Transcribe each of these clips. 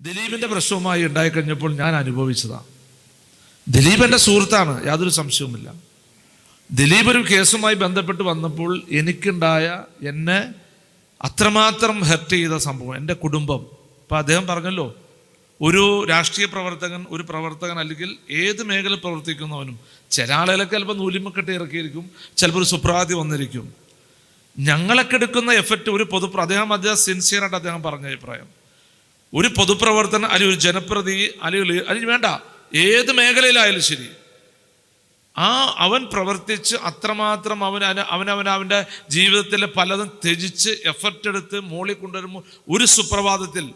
ദിലീപിന്റെ പ്രശ്നവുമായി ഉണ്ടായിക്കഴിഞ്ഞപ്പോൾ ഞാൻ അനുഭവിച്ചതാണ്. ദിലീപ് എന്റെ സുഹൃത്താണ് യാതൊരു സംശയവുമില്ല. ദിലീപ് ഒരു കേസുമായി ബന്ധപ്പെട്ട് വന്നപ്പോൾ എനിക്കുണ്ടായ എന്നെ അത്രമാത്രം ഹെർട്ട് ചെയ്ത സംഭവം എന്റെ കുടുംബം. ഇപ്പം അദ്ദേഹം പറഞ്ഞല്ലോ ഒരു രാഷ്ട്രീയ പ്രവർത്തകൻ ഒരു പ്രവർത്തകൻ അല്ലെങ്കിൽ ഏത് മേഖല പ്രവർത്തിക്കുന്നവനും ചില ആളുകളൊക്കെ ചിലപ്പോൾ നൂലിമക്കെട്ട് ഇറക്കിയിരിക്കും ചിലപ്പോൾ ഒരു സുപ്രാതി വന്നിരിക്കും. ഞങ്ങളൊക്കെ എടുക്കുന്ന എഫക്റ്റ് ഒരു പൊതു അദ്ദേഹം അദ്ദേഹം സിൻസിയറായിട്ട് അദ്ദേഹം പറഞ്ഞ അഭിപ്രായം. ഒരു പൊതുപ്രവർത്തനം അല്ലെങ്കിൽ ഒരു ജനപ്രതി അല്ലെങ്കിൽ അല്ലെങ്കിൽ വേണ്ട ഏത് മേഖലയിലായാലും ശരി. ആ അവൻ പ്രവർത്തിച്ച് അത്രമാത്രം അവൻ അവനവൻ അവന്റെ ജീവിതത്തിലെ പലതും ത്യജിച്ച് എഫർട്ട് എടുത്ത് മോളി കൊണ്ടുവരുമ്പോൾ ഒരു സുപ്രഭാതത്തിൽ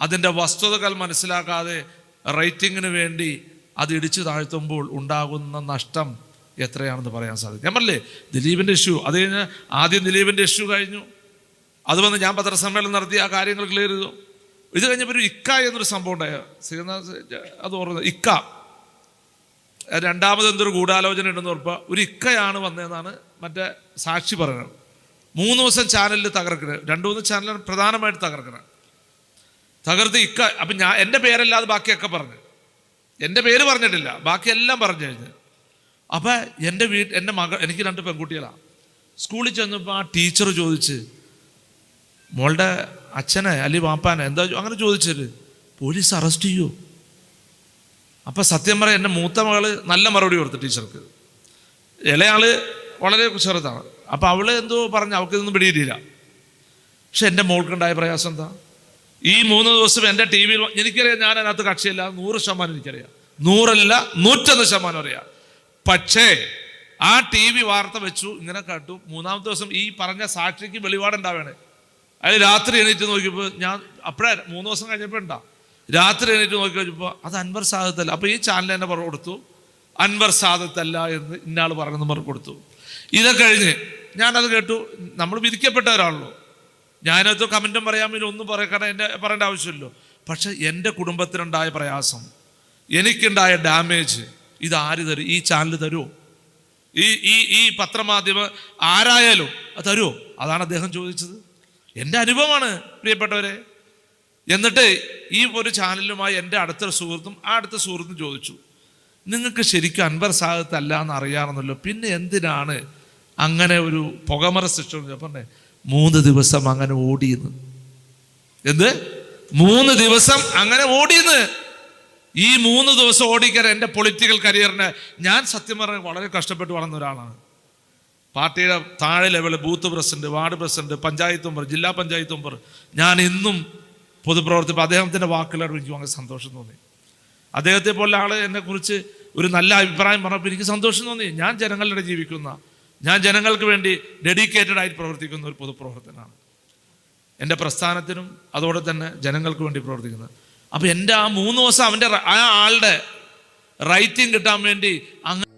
അതിന്റെ വസ്തുതകൾ മനസ്സിലാക്കാതെ റേറ്റിങ്ങിന് വേണ്ടി അത് ഇടിച്ചു താഴ്ത്തുമ്പോൾ ഉണ്ടാകുന്ന നഷ്ടം എത്രയാണെന്ന് പറയാൻ സാധിക്കും. ഞാൻ പറഞ്ഞില്ലേ ദിലീപിന്റെ ഇഷ്യൂ അത് കഴിഞ്ഞ് ആദ്യം ദിലീപിന്റെ ഇഷ്യൂ കഴിഞ്ഞു. അത് വന്ന് ഞാൻ പത്രസമ്മേളനം നടത്തി ആ കാര്യങ്ങൾ ക്ലിയർ ചെയ്തു. ഇത് കഴിഞ്ഞപ്പോൾ ഒരു ഇക്ക എന്നൊരു സംഭവം ഉണ്ടായ. ശ്രീനാഥ് അത് ഓർമ്മ ഇക്ക. രണ്ടാമത് എന്തൊരു ഗൂഢാലോചന ഉണ്ടെന്ന് ഓർപ്പ. ഒരു ഇക്കയാണ് വന്നതെന്നാണ് മറ്റേ സാക്ഷി പറയുന്നത്. മൂന്ന് ദിവസം ചാനലിൽ തകർക്കണത് രണ്ടു മൂന്ന് ചാനലാണ് പ്രധാനമായിട്ട് തകർക്കണത് തകർത്ത് ഇക്ക. അപ്പം ഞാൻ എന്റെ പേരല്ലാതെ ബാക്കിയൊക്കെ പറഞ്ഞു. എന്റെ പേര് പറഞ്ഞിട്ടില്ല. ബാക്കിയെല്ലാം പറഞ്ഞു കഴിഞ്ഞ്. അപ്പം എന്റെ വീട്ട് എന്റെ മകൾ എനിക്ക് രണ്ട് പെൺകുട്ടികളാണ് സ്കൂളിൽ ചെന്നപ്പോൾ ആ ടീച്ചർ ചോദിച്ച് മോളുടെ അച്ഛനെ അല്ലെങ്കിൽ വാപ്പാനെ എന്താ അങ്ങനെ ചോദിച്ചത്. പോലീസ് അറസ്റ്റ് ചെയ്യൂ. അപ്പം സത്യം പറയാം എന്റെ മൂത്ത മകൾ നല്ല മറുപടി കൊടുത്തു ടീച്ചർക്ക്. ഇളയാൾ വളരെ ചെറുതാണ്. അപ്പം അവൾ എന്തോ പറഞ്ഞു അവൾക്ക് ഇതൊന്നും പിടിയിട്ടില്ല പക്ഷെ എന്റെ മോൾക്കുണ്ടായ പ്രയാസം എന്താ? ഈ മൂന്ന് ദിവസം എന്റെ ടി വിയിൽ എനിക്കറിയാം ഞാൻ അതിനകത്ത് കക്ഷിയില്ല. നൂറ് ശതമാനം എനിക്കറിയാം. നൂറല്ല നൂറ്റൊന്ന് ശതമാനം അറിയാം. പക്ഷേ ആ ടി വി വാർത്ത വെച്ചു. ഇങ്ങനെ കേട്ടു. മൂന്നാമത്തെ ദിവസം ഈ പറഞ്ഞ സാക്ഷിക്ക് വെളിപാടുണ്ടാവേണേ അയാൾ രാത്രി എണീറ്റ് നോക്കിയപ്പോൾ ഞാൻ അപ്പോഴേ മൂന്ന് ദിവസം കഴിഞ്ഞപ്പോൾ ഉണ്ടാ. രാത്രി എണീറ്റ് നോക്കി കഴിഞ്ഞപ്പോൾ അത് അൻവർ സാദത്തല്ല. അപ്പോൾ ഈ ചാനൽ തന്നെ പറഞ്ഞു കൊടുത്തു. അൻവർ സാദത്തല്ല എന്ന് ഇന്നാൾ പറഞ്ഞെന്ന് പറഞ്ഞു കൊടുത്തു. ഇതൊക്കെ കഴിഞ്ഞ് ഞാനത് കേട്ടു. നമ്മൾ വിധിക്കപ്പെട്ടവരാണല്ലോ. ഞാനത് കമന്റും പറയാൻ വേണ്ടി ഒന്നും പറയണം എന്റെ പറയേണ്ട ആവശ്യമില്ലല്ലോ. പക്ഷെ എന്റെ കുടുംബത്തിനുണ്ടായ പ്രയാസം എനിക്കുണ്ടായ ഡാമേജ് ഇത് ആര് തരും? ഈ ചാനൽ തരുമോ ഈ ഈ ഈ പത്രമാധ്യമ ആരായാലും അത് തരുമോ അതാണ് അദ്ദേഹം ചോദിച്ചത്. എന്റെ അനുഭവമാണ് പ്രിയപ്പെട്ടവരെ. എന്നിട്ട് ഈ ഒരു ചാനലുമായി എന്റെ അടുത്ത സുഹൃത്തും ആ അടുത്ത സുഹൃത്തും ചോദിച്ചു നിങ്ങൾക്ക് ശരിക്കും അൻവർ സാഹത്ത് അല്ല എന്ന് അറിയാമെന്നല്ലോ പിന്നെ എന്തിനാണ് അങ്ങനെ ഒരു പുകമറ സൃഷ്ടി പറഞ്ഞേ മൂന്ന് ദിവസം അങ്ങനെ ഓടിയെന്ന്. എന്ത്? മൂന്ന് ദിവസം അങ്ങനെ ഓടിയെന്ന്. ഈ മൂന്ന് ദിവസം ഓടിക്കാൻ എന്റെ പൊളിറ്റിക്കൽ കരിയറിനെ ഞാൻ സത്യം പറഞ്ഞാൽ വളരെ കഷ്ടപ്പെട്ട് വളർന്ന ഒരാളാണ്. പാർട്ടിയുടെ താഴെ level booth president ward president panchayat member ജില്ലാ പഞ്ചായത്ത് മെമ്പർ. ഞാൻ ഇന്നും പൊതുപ്രവർത്തിപ്പോൾ അദ്ദേഹത്തിന്റെ വാക്കുകളോട് എനിക്ക് വളരെ സന്തോഷം തോന്നി. അദ്ദേഹത്തെ പോലെ ആൾ എന്നെക്കുറിച്ച് ഒരു നല്ല അഭിപ്രായം പറഞ്ഞപ്പോൾ എനിക്ക് സന്തോഷം തോന്നി. ഞാൻ ജനങ്ങളുടെ ജീവിക്കുന്ന ഞാൻ ജനങ്ങൾക്ക് വേണ്ടി ഡെഡിക്കേറ്റഡ് ആയിട്ട് പ്രവർത്തിക്കുന്ന ഒരു പൊതുപ്രവർത്തനാണ് എന്റെ പ്രസ്ഥാനത്തിനും അതോടെ തന്നെ ജനങ്ങൾക്ക് വേണ്ടി പ്രവർത്തിക്കുന്നത്. അപ്പോൾ എന്റെ ആ മൂന്ന് ദിവസം അവന്റെ ആ ആളുടെ റൈറ്റിംഗ് കിട്ടാൻ വേണ്ടി അങ്ങ്